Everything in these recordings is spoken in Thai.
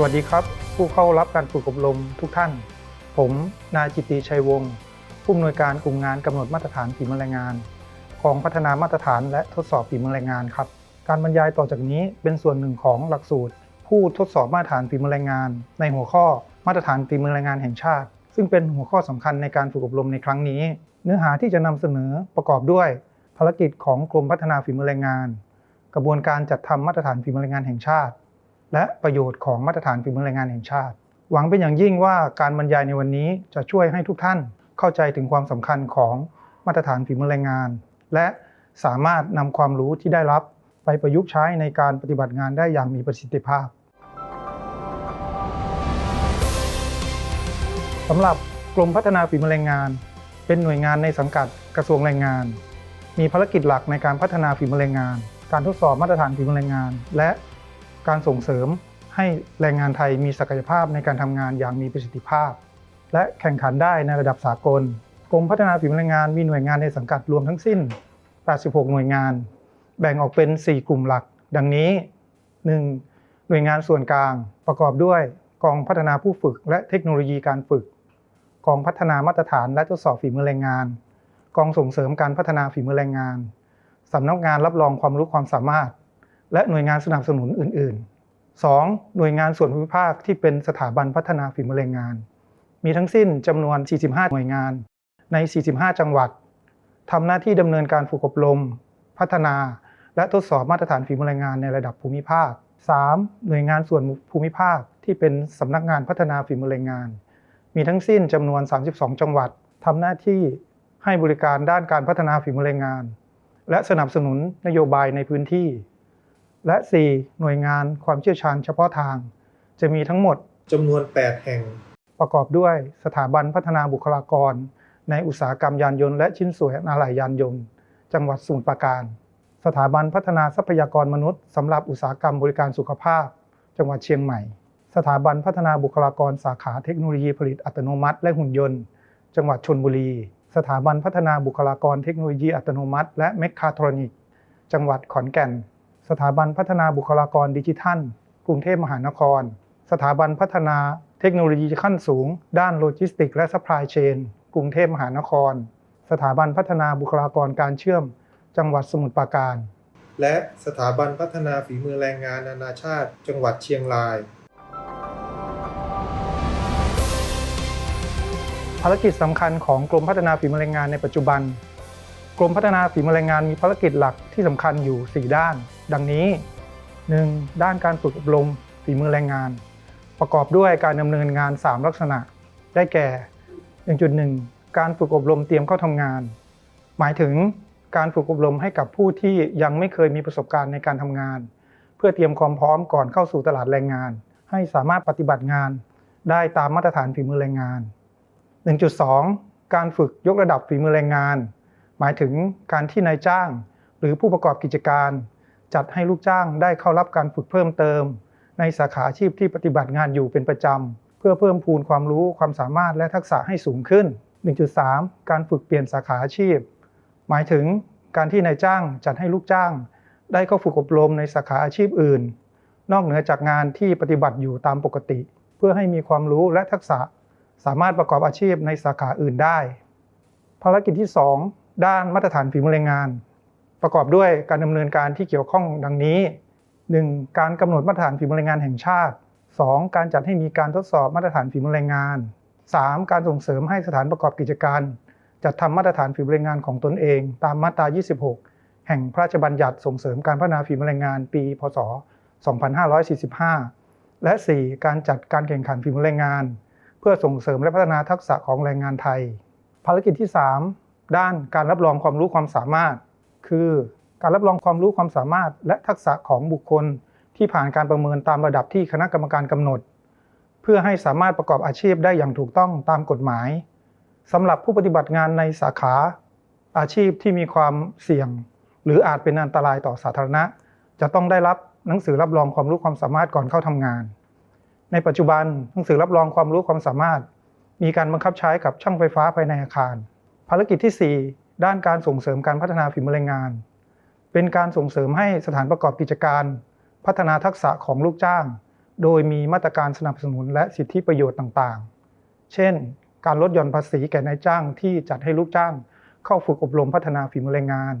สวัสดีครับ ผู้เข้ารับการฝึกอบรมทุกท่าน ผมนายจิตติชัยวงศ์ผู้อำนวยการกลุ่มงานกำหนดมาตรฐานฝีมือแรงงานกองพัฒนามาตรฐานและทดสอบฝีมือแรงงานครับ การบรรยายต่อจากนี้เป็นส่วนหนึ่งของหลักสูตร ผู้ทดสอบมาตรฐานฝีมือแรงงาน ในหัวข้อมาตรฐานฝีมือแรงงานแห่งชาติ ซึ่งเป็นหัวข้อสำคัญในการฝึกอบรมในครั้งนี้ เนื้อหาที่จะนำเสนอประกอบด้วย ภารกิจของกรมพัฒนาฝีมือแรงงาน กระบวนการจัดทำมาตรฐานฝีมือแรงงานแห่งชาติ และประโยชน์ของมาตรฐานฝีมือแรงงานแห่งชาติ หวังเป็นอย่างยิ่งว่าการบรรยายในวันนี้จะช่วยให้ทุกท่านเข้าใจถึงความสำคัญของมาตรฐานฝีมือแรงงาน และสามารถนำความรู้ที่ได้รับไปประยุกต์ใช้ในการปฏิบัติงานได้อย่างมีประสิทธิภาพสำหรับกรมพัฒนาฝีมือแรงงาน เป็นหน่วยงานในสังกัดกระทรวงแรงงาน มีภารกิจหลักในการพัฒนาฝีมือแรงงาน การทดสอบมาตรฐานฝีมือแรงงาน และ การส่งเสริมให้แรงงานไทยมีศักยภาพในการทำงานอย่างมีประสิทธิภาพ และแข่งขันได้ในระดับสากล กรมพัฒนาฝีมือแรงงานมีหน่วยงานในสังกัดรวมทั้งสิ้น 86 หน่วยงาน แบ่งออกเป็น 4 กลุ่มหลัก ดังนี้ 1. หน่วยงานส่วนกลางประกอบด้วยกองพัฒนาผู้ฝึกและเทคโนโลยีการฝึก กองพัฒนามาตรฐานและทดสอบฝีมือแรงงาน กองส่งเสริมการพัฒนาฝีมือแรงงานสำนักงานรับรองความรู้ความสามารถ และหน่วยงานสนับสนุนอื่น ๆ 2. หน่วยงานส่วนภูมิภาคที่เป็นสถาบันพัฒนาฝีมือแรงงาน มีทั้งสิ้นจำนวน 45 หน่วยงาน ใน 45 จังหวัดทำหน้าที่ดำเนินการฝึกอบรม พัฒนา และทดสอบมาตรฐานฝีมือแรงงานในระดับภูมิภาค 3. หน่วยงานส่วนภูมิภาคที่เป็นสำนักงานพัฒนาฝีมือแรงงาน มีทั้งสิ้นจำนวน 32 จังหวัดทำหน้าที่ให้บริการด้านการพัฒนาฝีมือแรงงาน และสนับสนุนนโยบายในพื้นที่ และ 4. หน่วยงานความเชี่ยวชาญเฉพาะทาง จะมีทั้งหมดจำนวน 8 แห่ง ประกอบด้วยสถาบันพัฒนาบุคลากร ในอุตสาหกรรมยานยนต์และชิ้นส่วนอะไหล่ยานยนต์ จังหวัดสมุทรปราการ สถาบันพัฒนาทรัพยากรมนุษย์สำหรับอุตสาหกรรมบริการสุขภาพ จังหวัดเชียงใหม่ สถาบันพัฒนาบุคลากรสาขาเทคโนโลยีผลิตอัตโนมัติ และหุ่นยนต์ จังหวัดชลบุรี สถาบันพัฒนาบุคลากรเทคโนโลยีอัตโนมัติ และเมคคาทรอนิกส์จังหวัดขอนแก่น สถาบันพัฒนาบุคลากรดิจิทัล กรุงเทพมหานคร สถาบันพัฒนาเทคโนโลยีขั้นสูง ด้านโลจิสติกส์และซัพพลายเชน กรุงเทพมหานคร สถาบันพัฒนาบุคลากรการเชื่อม จังหวัดสมุทรปราการ และสถาบันพัฒนาฝีมือแรงงานนานาชาติ จังหวัดเชียงราย ภารกิจสำคัญของกรมพัฒนาฝีมือแรงงานในปัจจุบัน กรมพัฒนาฝีมือแรงงานมีภารกิจหลักที่สำคัญอยู่ 4 ด้าน ดังนี้ 1. ด้านการฝึกอบรมฝีมือแรงงาน ประกอบด้วยการดำเนินงาน 3 ลักษณะ ได้แก่ 1.1 การฝึกอบรมเตรียมเข้าทำงาน หมายถึงการฝึกอบรมให้กับผู้ที่ยังไม่เคยมีประสบการณ์ในการทำงาน เพื่อเตรียมความพร้อมก่อนเข้าสู่ตลาดแรงงาน ให้สามารถปฏิบัติงาน ได้ตามมาตรฐานฝีมือแรงงาน 1.2 การฝึกยกระดับฝีมือแรงงาน หมายถึงการที่นายจ้าง หรือผู้ประกอบกิจการ จัดให้ลูกจ้างได้เข้ารับการฝึกเพิ่มเติม ในสาขาอาชีพที่ปฏิบัติงานอยู่เป็นประจำ เพื่อเพิ่มพูนความรู้ความสามารถและทักษะให้สูงขึ้น 1.3 การฝึกเปลี่ยนสาขาอาชีพ หมายถึงการที่นายจ้างจัดให้ลูกจ้าง ได้เข้าฝึกอบรมในสาขาอาชีพอื่น นอกเหนือจากงานที่ปฏิบัติอยู่ตามปกติ เพื่อให้มีความรู้และทักษะสามารถประกอบอาชีพในสาขาอื่นได้ ภารกิจที่ 2 ด้านมาตรฐานฝีมือแรงงาน ประกอบด้วยการดำเนินการที่เกี่ยวข้องดังนี้ 1. การกำหนดมาตรฐานฝีมือแรงงานแห่งชาติ 2. การจัดให้มีการทดสอบมาตรฐานฝีมือแรงงาน 3. การส่งเสริมให้สถานประกอบกิจการจัดทำมาตรฐานฝีมือแรงงานของตนเอง ตามมาตรา 26 แห่งพระราชบัญญัติส่งเสริมการพัฒนาฝีมือแรงงานปี พศ 2545 และ 4. การจัดการแข่งขันฝีมือแรงงาน เพื่อส่งเสริมและพัฒนาทักษะของแรงงานไทย ภารกิจที่ 3 ด้านการรับรองความรู้ความสามารถ คือ การรับรองความรู้ความสามารถ และทักษะของบุคคลที่ผ่านการประเมินตามระดับที่คณะกรรมการกำหนด เพื่อให้สามารถประกอบอาชีพได้อย่างถูกต้องตามกฎหมายสำหรับผู้ปฏิบัติงานในสาขา อาชีพที่มีความเสี่ยง หรืออาจเป็นอันตรายต่อสาธารณะ จะต้องได้รับหนังสือรับรองความรู้ความสามารถก่อนเข้าทำงาน ในปัจจุบันหนังสือรับรองความรู้ความสามารถ มีการบังคับใช้กับช่างไฟฟ้าภายในอาคาร ภารกิจที่ 4 ด้านการส่งเสริมการพัฒนาฝีมือแรงงาน เป็นการส่งเสริมให้สถานประกอบกิจการ พัฒนาทักษะของลูกจ้าง โดยมีมาตรการสนับสนุนและสิทธิประโยชน์ต่างๆ เช่น การลดหย่อนภาษีแก่นายจ้างที่จัดให้ลูกจ้าง เข้าฝึกอบรมพัฒนาฝีมือแรงงาน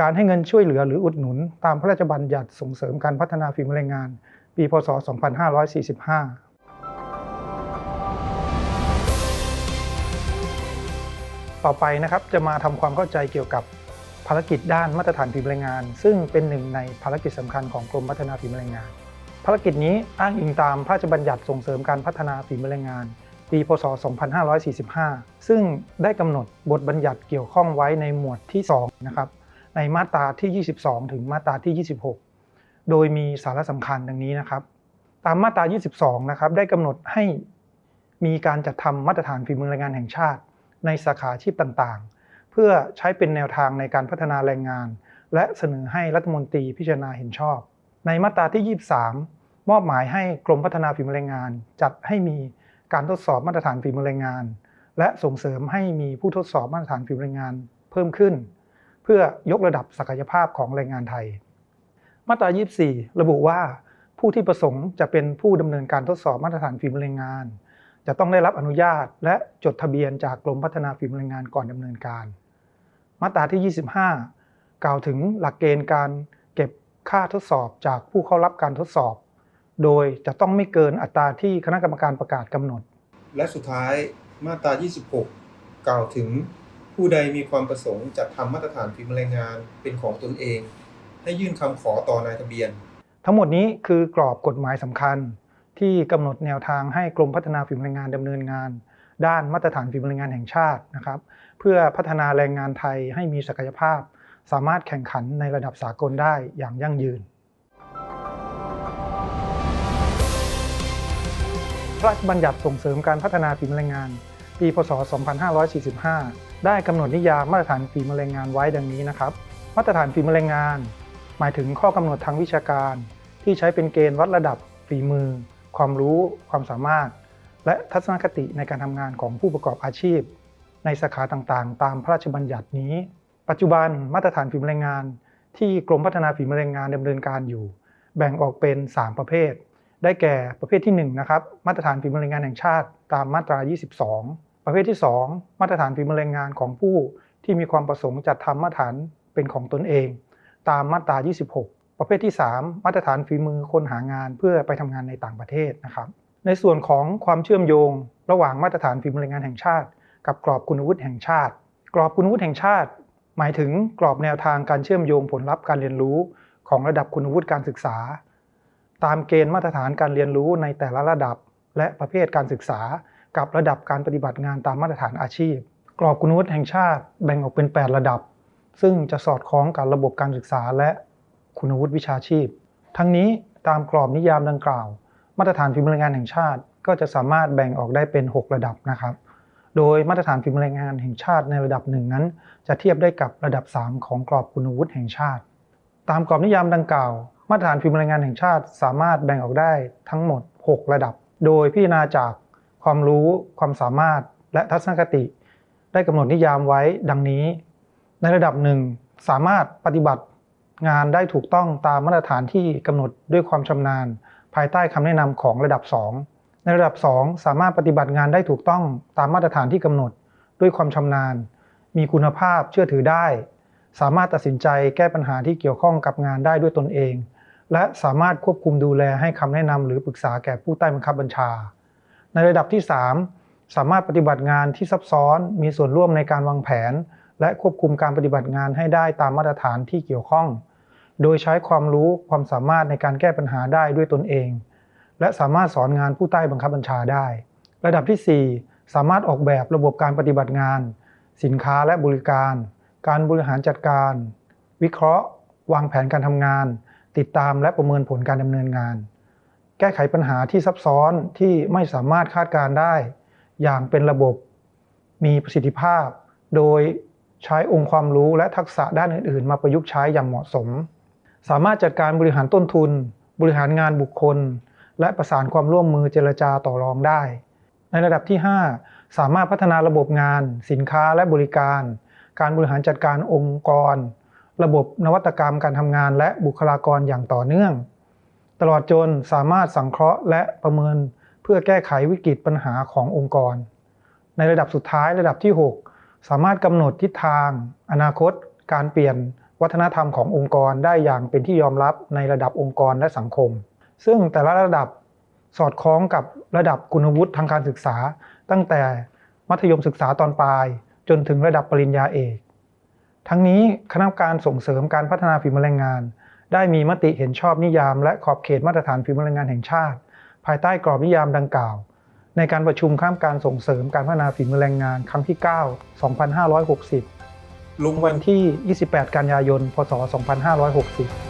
การให้เงินช่วยเหลือหรืออุดหนุน ตามพระราชบัญญัติส่งเสริมการพัฒนาฝีมือแรงงาน ปี พศ 2545 ต่อไปนะครับจะมาทำความเข้าใจเกี่ยวกับภารกิจด้านมาตรฐานฝีมือแรงงาน ซึ่งเป็นหนึ่งในภารกิจสำคัญของกรมพัฒนาฝีมือแรงงาน ภารกิจนี้อ้างอิงตามพระราชบัญญัติส่งเสริมการพัฒนาฝีมือแรงงาน ปี พศ 2545 ซึ่งได้กำหนดบทบัญญัติเกี่ยวข้องไว้ในหมวดที่2นะครับในมาตราที่ 22 ถึงมาตราที่ 26 โดยมีสาระสำคัญดังนี้นะครับ ตามมาตรา 22 นะครับได้กำหนดให้มีการจัดทำมาตรฐานฝีมือแรงงานแห่งชาติ ในสาขาอาชีพต่างๆ เพื่อใช้เป็นแนวทางในการพัฒนาแรงงาน และเสนอให้รัฐมนตรีพิจารณาเห็นชอบ ในมาตราที่ 23 มอบหมายให้กรมพัฒนาฝีมือแรงงาน จัดให้มีการทดสอบมาตรฐานฝีมือแรงงาน และส่งเสริมให้มีผู้ทดสอบมาตรฐานฝีมือแรงงานเพิ่มขึ้น เพื่อยกระดับศักยภาพของแรงงานไทย มาตรา 24 ระบุว่า ผู้ที่ประสงค์จะเป็นผู้ดำเนินการทดสอบมาตรฐานฝีมือแรงงาน จะต้องได้รับอนุญาตและจดทะเบียนจากกรมพัฒนาฝีมือแรงงานก่อนดำเนินการ มาตราที่ 25 กล่าวถึงหลักเกณฑ์การเก็บค่าทดสอบจากผู้เข้ารับการทดสอบ โดยจะต้องไม่เกินอัตราที่คณะกรรมการประกาศกำหนด และสุดท้ายมาตรา 26 กล่าวถึงผู้ใดมีความประสงค์จัดทำมาตรฐานฝีมือแรงงานเป็นของตนเอง ให้ยื่นคำขอต่อนายทะเบียน ทั้งหมดนี้คือกรอบกฎหมายสำคัญ ที่กำหนดแนวทางให้กรมพัฒนาฝีมือแรงงานดำเนินงาน ด้านมาตรฐานฝีมือแรงงานแห่งชาตินะครับ เพื่อพัฒนาแรงงานไทยให้มีศักยภาพ สามารถแข่งขันในระดับสากลได้อย่างยั่งยืน พระราชบัญญัติส่งเสริมการพัฒนาฝีมือแรงงาน ปี พศ 2545 ได้กำหนดนิยามมาตรฐานฝีมือแรงงานไว้ดังนี้นะครับ มาตรฐานฝีมือแรงงาน หมายถึงข้อกำหนดทางวิชาการ ที่ใช้เป็นเกณฑ์วัดระดับฝีมือ ความรู้ความสามารถ และทัศนคติในการทำงานของผู้ประกอบอาชีพ ในสาขาต่างๆ ตามพระราชบัญญัตินี้ ปัจจุบันมาตรฐานฝีมือแรงงาน ที่กรมพัฒนาฝีมือแรงงานดำเนินการอยู่ แบ่งออกเป็น 3 ประเภท ได้แก่ประเภทที่1นะครับมาตรฐานฝีมือแรงงานแห่งชาติตามมาตรา 22 ประเภทที่ 2 มาตรฐานฝีมือแรงงานของผู้ที่มีความประสงค์จัดทำมาตรฐานเป็นของตนเอง ตามมาตรา 26 ประเภทที่ 3 มาตรฐานฝีมือคนหางานเพื่อไปทำงานในต่างประเทศนะครับ ในส่วนของความเชื่อมโยง ระหว่างมาตรฐานฝีมือแรงงานแห่งชาติ กับกรอบคุณวุฒิแห่งชาติ กรอบคุณวุฒิแห่งชาติ หมายถึงกรอบแนวทางการเชื่อมโยงผลลัพธ์การเรียนรู้ ของระดับคุณวุฒิการศึกษา ตามเกณฑ์มาตรฐานการเรียนรู้ในแต่ละระดับ และประเภทการศึกษา กับระดับการปฏิบัติงานตามมาตรฐานอาชีพ กรอบคุณวุฒิแห่งชาติแบ่งออกเป็น 8 ระดับ ซึ่งจะสอดคล้องกับระบบการศึกษาและ คุณวุฒิวิชาชีพ ทั้งนี้ตามกรอบนิยามดังกล่าว มาตรฐานฝีมือแรงงานแห่งชาติ ก็จะสามารถแบ่งออกได้เป็น 6 ระดับนะครับ โดยมาตรฐานฝีมือแรงงานแห่งชาติในระดับหนึ่งนั้น จะเทียบได้กับระดับ 3 ของกรอบคุณวุฒิแห่งชาติ ตามกรอบนิยามดังกล่าว มาตรฐานฝีมือแรงงานแห่งชาติ สามารถแบ่งออกได้ทั้งหมด 6 ระดับ โดยพิจารณาจากความรู้ ความสามารถ และทัศนคติ ได้กำหนดนิยามไว้ดังนี้ ในระดับหนึ่งสามารถปฏิบัติ งานได้ถูกต้องตามมาตรฐานที่กำหนดด้วยความชำนาญ ภายใต้คำแนะนำของระดับ 2 ในระดับ 2 สามารถปฏิบัติงานได้ถูกต้องตามมาตรฐานที่กำหนดด้วยความชำนาญ มีคุณภาพเชื่อถือได้ สามารถตัดสินใจแก้ปัญหาที่เกี่ยวข้องกับงานได้ด้วยตนเอง และสามารถควบคุมดูแลให้คำแนะนำหรือปรึกษาแก่ผู้ใต้บังคับบัญชา ในระดับที่ 3 สามารถปฏิบัติงานที่ซับซ้อน มีส่วนร่วมในการวางแผน และควบคุมการปฏิบัติงานให้ได้ตามมาตรฐานที่เกี่ยวข้อง โดยใช้ความรู้ความสามารถในการแก้ปัญหาได้ด้วยตนเอง และสามารถสอนงานผู้ใต้บังคับบัญชาได้ ระดับที่ 4 สามารถออกแบบระบบการปฏิบัติงาน สินค้าและบริการ การบริหารจัดการ วิเคราะห์ วางแผนการทำงาน ติดตามและประเมินผลการดำเนินงาน แก้ไขปัญหาที่ซับซ้อนที่ไม่สามารถคาดการได้ อย่างเป็นระบบ มีประสิทธิภาพ โดยใช้องค์ความรู้และทักษะด้านอื่น ๆ มาประยุกต์ใช้อย่างเหมาะสม สามารถจัดการบริหารต้นทุน บริหารงานบุคคล และประสานความร่วมมือเจรจาต่อรองได้ ในระดับที่ 5 สามารถพัฒนาระบบงาน สินค้าและบริการ การบริหารจัดการองค์กร ระบบนวัตกรรมการทำงานและบุคลากรอย่างต่อเนื่อง ตลอดจนสามารถสังเคราะห์และประเมินเพื่อแก้ไขวิกฤตปัญหาขององค์กร ในระดับสุดท้ายระดับที่ 6 สามารถกำหนดทิศทาง อนาคต การเปลี่ยน วัฒนธรรมขององค์กรได้อย่างเป็นที่ยอมรับในระดับองค์กรและสังคม ซึ่งแต่ละระดับสอดคล้องกับระดับคุณวุฒิทางการศึกษา ตั้งแต่มัธยมศึกษาตอนปลาย จนถึงระดับปริญญาเอก ทั้งนี้คณะกรรมการส่งเสริมการพัฒนาฝีมือแรงงาน ได้มีมติเห็นชอบนิยามและขอบเขตมาตรฐานฝีมือแรงงานแห่งชาติ ภายใต้กรอบนิยามดังกล่าว ในการประชุมข้ามการส่งเสริมการพัฒนาฝีมือแรงงานครั้งที่ 9 2560 ลงวันนที่ 28 กันยายน พศ 2560